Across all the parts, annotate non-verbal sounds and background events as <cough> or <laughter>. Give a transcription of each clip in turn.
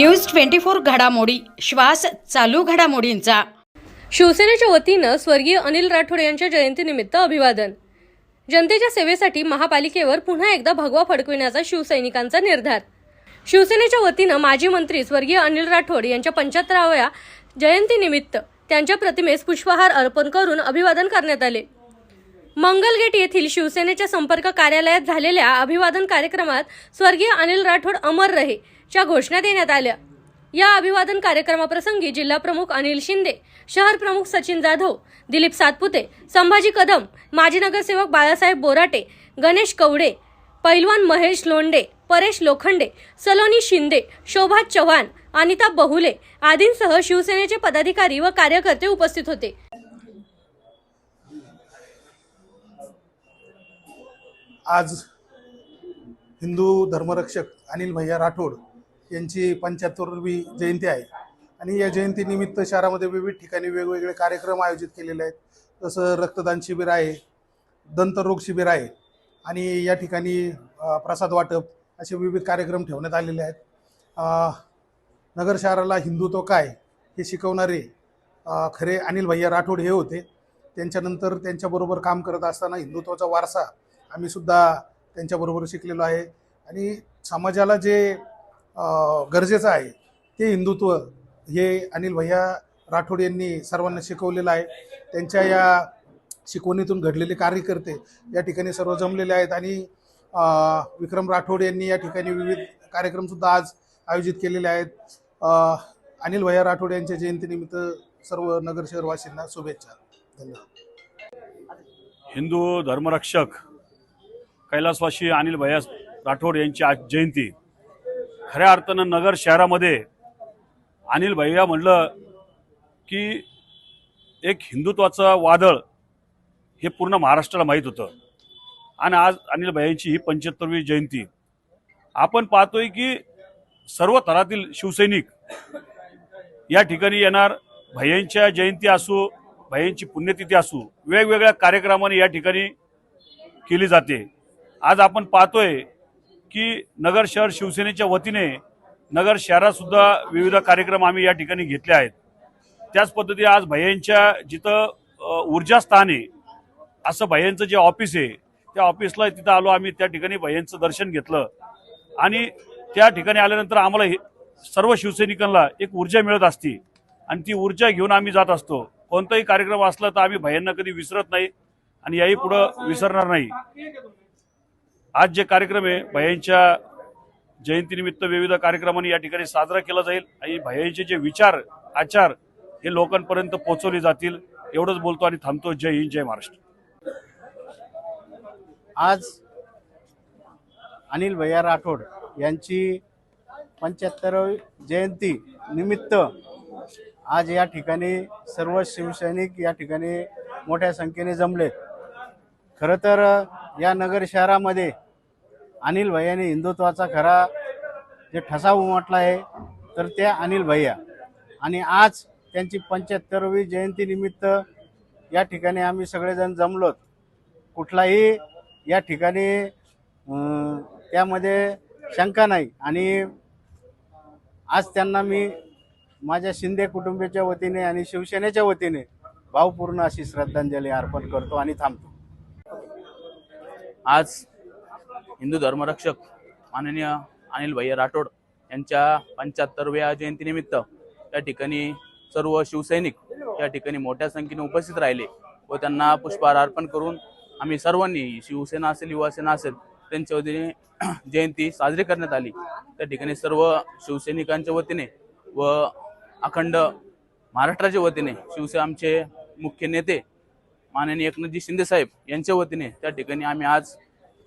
News twenty four घडामोडी. श्वास चालू घडामोडींचा. शिवसेनेच्या वतीनं स्वर्गीय अनिल राठोड यांच्या जयंतीनिमित्त अभिवादन. जनतेच्या सेवेसाठी महापालिकेवर पुन्हा एकदा भगवा फडकविण्याचा शिवसैनिकांचा निर्धार. शिवसेनेच्या वतीनं माजी मंत्री स्वर्गीय अनिल राठोड यांच्या पंच्याहत्तराव्या जयंतीनिमित्त त्यांच्या प्रतिमेस पुष्पहार अर्पण करून अभिवादन करण्यात आले. मंगलगेट येथील शिवसेनेच्या संपर्क कार्यालयात झालेल्या अभिवादन कार्यक्रमात स्वर्गीय अनिल राठोड अमर रहे. च्या घोषणा देण्यात आल्या. या अभिवादन कार्यक्रमाप्रसंगी जिल्हा प्रमुख अनिल शिंदे शहर प्रमुख सचिन जाधव दिलीप सातपुते संभाजी कदम माजी नगरसेवक बाळासाहेब बोराटे गणेश कवडे पैलवान महेश लोंडे परेश लोखंडे सलोनी शिंदे शोभा चव्हाण अनिता बहुले आदींसह शिवसेनेचे पदाधिकारी व कार्यकर्ते उपस्थित होते. आज हिंदू धर्मरक्षक अनिल भैया राठोड यांची पंच्याहत्तरवी जयंती आहे. आणि या जयंतीनिमित्त शहरामध्ये विविध ठिकाणी वेगवेगळे कार्यक्रम आयोजित केलेले आहेत. जसं रक्तदान शिबिर आहे दंतरोग शिबिर आहे आणि या ठिकाणी प्रसाद वाटप असे विविध कार्यक्रम ठेवण्यात आलेले आहेत. नगर शहराला हिंदुत्व काय हे शिकवणारे खरे अनिल भैया राठोड हे होते. त्यांच्यानंतर त्यांच्याबरोबर काम करत असताना हिंदुत्वाचा वारसा आम्हीसुद्धा त्यांच्याबरोबर शिकलेलो आहे. आणि समाजाला जे गरजेचं आहे. ते हिंदुत्व हे अनिल भैया राठोड यांनी सर्वांना शिकवलेलं आहे. त्यांच्या या शिकवणीतून घडलेले कार्यकर्ते या ठिकाणी सर्व जमलेले आहेत आणि विक्रम राठोड यांनी या ठिकाणी विविध कार्यक्रमसुद्धा आज आयोजित केलेले आहेत. अनिल भैया राठोड यांच्या जयंतीनिमित्त सर्व नगर शहरवासींना शुभेच्छा. धन्यवाद. हिंदू धर्मरक्षक कैलासवासी अनिल भैया राठोड यांची आज जयंती. खऱ्या अर्थानं नगर शहरामध्ये अनिल भैया म्हणलं की एक हिंदुत्वाचं वादळ हे पूर्ण महाराष्ट्राला माहीत होतं. आणि आज अनिल भैयांची ही पंच्याहत्तरवी जयंती. आपण पाहतोय की सर्व थरातील शिवसैनिक या ठिकाणी येणार. भैयांच्या जयंती असो भैयांची पुण्यतिथी असू वेगवेगळ्या कार्यक्रमाने या ठिकाणी केली जाते. आज आपण पाहतोय की नगर शहर शिवसेनेच्या वतीने नगर शहरातसुद्धा विविध कार्यक्रम आम्ही या ठिकाणी घेतले आहेत. त्याच पद्धती आज भैयांच्या जिथं ऊर्जा ऊर्जास्थान आहे असं भैयांचं जे ऑफिस आहे त्या ऑफिसला तिथं आलो आम्ही त्या ठिकाणी भैयांचं दर्शन घेतलं. आणि त्या ठिकाणी आल्यानंतर आम्हाला हे सर्व शिवसैनिकांना एक ऊर्जा मिळत असते. आणि ती ऊर्जा घेऊन आम्ही जात असतो. कोणताही कार्यक्रम असला तर आम्ही भयांना कधी विसरत नाही आणि याही पुढं विसरणार नाही. आज जे कार्यक्रम आहे भयांच्या जयंतीनिमित्त विविध कार्यक्रमांनी या ठिकाणी साजरा केला जाईल आणि भयांचे जे विचार आचार हे लोकांपर्यंत पोहोचवले जातील एवढंच बोलतो आणि थांबतो. जय हिंद जय महाराष्ट्र. आज अनिल भैया राठोड यांची पंच्याहत्तरावी जयंती निमित्त आज या ठिकाणी सर्व शिवसैनिक या ठिकाणी मोठ्या संख्येने जमलेत. खरं तर या नगर शहरामध्ये अनिल भैयाने हिंदुत्वाचा खरा जे ठसा उमटला आहे तर ते अनिल भैया. आणि आज त्यांची पंच्याहत्तरवी जयंतीनिमित्त या ठिकाणी आम्ही सगळेजण जमलोत. कुठलाही या ठिकाणी त्यामध्ये शंका नाही. आणि आज त्यांना मी माझ्या शिंदे कुटुंबियाच्या वतीने आणि शिवसेनेच्या वतीने भावपूर्ण अशी श्रद्धांजली अर्पण करतो आणि थांबतो. आज हिंदू धर्मरक्षक माननीय अनिल भैया राठोड यांच्या पंच्याहत्तरव्या जयंतीनिमित्त त्या ठिकाणी सर्व शिवसैनिक या ठिकाणी मोठ्या संख्येने उपस्थित राहिले व त्यांना पुष्पहार अर्पण करून आम्ही सर्वांनी शिवसेना असेल युवासेना असेल त्यांच्या वतीने <clears throat> जयंती साजरी करण्यात आली. त्या ठिकाणी सर्व शिवसैनिकांच्या वतीने व अखंड महाराष्ट्राच्या वतीने शिवसे आमचे मुख्य नेते माननीय एकनाथजी शिंदे साहेब यांच्या वतीने त्या ठिकाणी आम्ही आज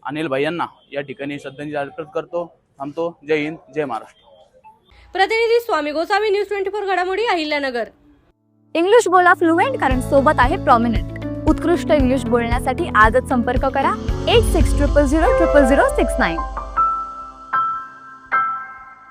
अनिल भाईंना या ठिकाणी श्रद्धांजली अर्पित करतो थांबतो. जय हिंद जय महाराष्ट्र. प्रतिनिधी Swami Gosavi news twenty four घडामोडी अहिल्यानगर. इंग्लिश बोला फ्लुएंट कारण सोबत आहे प्रॉमिनंट उत्कृष्ट इंग्लिश बोलण्यासाठी आजच संपर्क करा. Eight six triple zero triple zero six nine